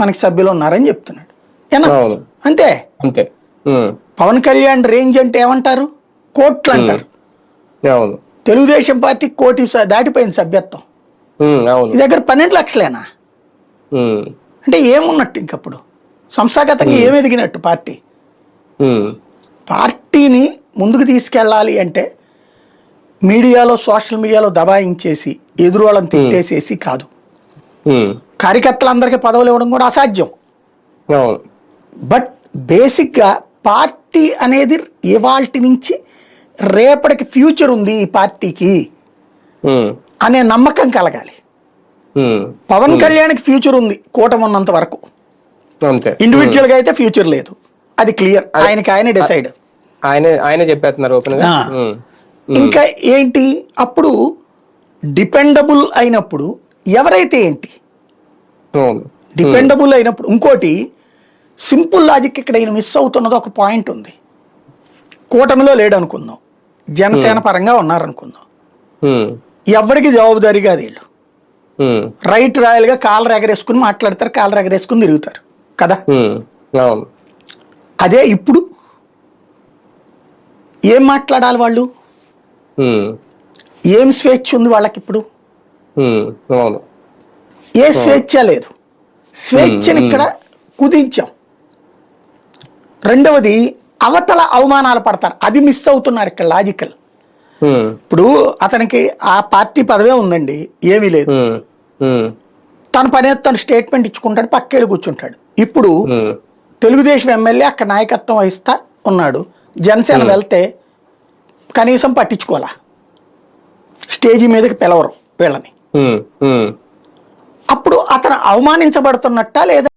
మనకి సభ్యులు ఉన్నారని చెప్తున్నాడు. అంతే? అంతే. పవన్ కళ్యాణ్ రేంజ్ అంటే ఏమంటారు? కోట్లు అంటారు తెలుగుదేశం పార్టీ కోటి దాటిపోయింది సభ్యత్వం. ఈ దగ్గర పన్నెండు లక్షలేనా? అంటే ఏమున్నట్టు ఇంకప్పుడు? సంస్థాగతంగా ఏం ఎదిగినట్టు పార్టీ? పార్టీని ముందుకు తీసుకెళ్ళాలి అంటే మీడియాలో సోషల్ మీడియాలో దబాయించేసి ఎదురు వాళ్ళని తిట్టేసేసి కాదు. కార్యకర్తలందరికీ పదవులు ఇవ్వడం కూడా అసాధ్యం. బట్ బేసిక్గా పార్టీ అనేది ఇవాల్టి నుంచి రేపటికి ఫ్యూచర్ ఉంది ఈ పార్టీకి అనే నమ్మకం కలగాలి. పవన్ కళ్యాణ్కి ఫ్యూచర్ ఉంది కూటమి ఉన్నంత వరకు. అంతే. ఇండివిజువల్గా అయితే ఫ్యూచర్ లేదు. అది క్లియర్. ఆయనకి ఆయన డిసైడ్ ఆయనే ఆయనే చెప్పేస్తున్నారు గా ఇంకా ఏంటి? అప్పుడు డిపెండబుల్ అయినప్పుడు ఎవరైతే ఏంటి? డిపెండబుల్ అయినప్పుడు ఇంకోటి సింపుల్ లాజిక్ ఇక్కడ ఈయన మిస్ అవుతున్నది ఒక పాయింట్ ఉంది. కూటమిలో లేడు అనుకుందాం జనసేన పరంగా ఉన్నారనుకుందాం. ఉమ్, ఎవరికి జవాబుదారీ కాదు వీళ్ళు. రైట్ రాయల్గా కాలర్ ఎగరేసుకుని మాట్లాడతారు కాలర్ ఎగరేసుకుని తిరుగుతారు. కదా? అదే ఇప్పుడు ఏం మాట్లాడాలి వాళ్ళు? ఏం స్వేచ్ఛ ఉంది వాళ్ళకి ఇప్పుడు? ఏ స్వేచ్ఛ లేదు. స్వేచ్ఛని ఇక్కడ కుదించాం. రెండవది అవతల అవమానాలు పడతారు. అది మిస్ అవుతున్నారు ఇక్కడ లాజికల్ ఇప్పుడు అతనికి ఆ పార్టీ పదవే ఉందండి. ఏమీ లేదు. తన పని తను స్టేట్మెంట్ ఇచ్చుకుంటాడు పక్కేళ్ళు కూర్చుంటాడు. ఇప్పుడు తెలుగుదేశం ఎమ్మెల్యే అక్కడ నాయకత్వం వహిస్తా ఉన్నాడు. జనసేన వెళ్తే కనీసం పట్టించుకోవాలా? స్టేజీ మీదకి పిలవరు వీళ్ళని. అప్పుడు అతను అవమానించబడుతున్నట్ట లేదా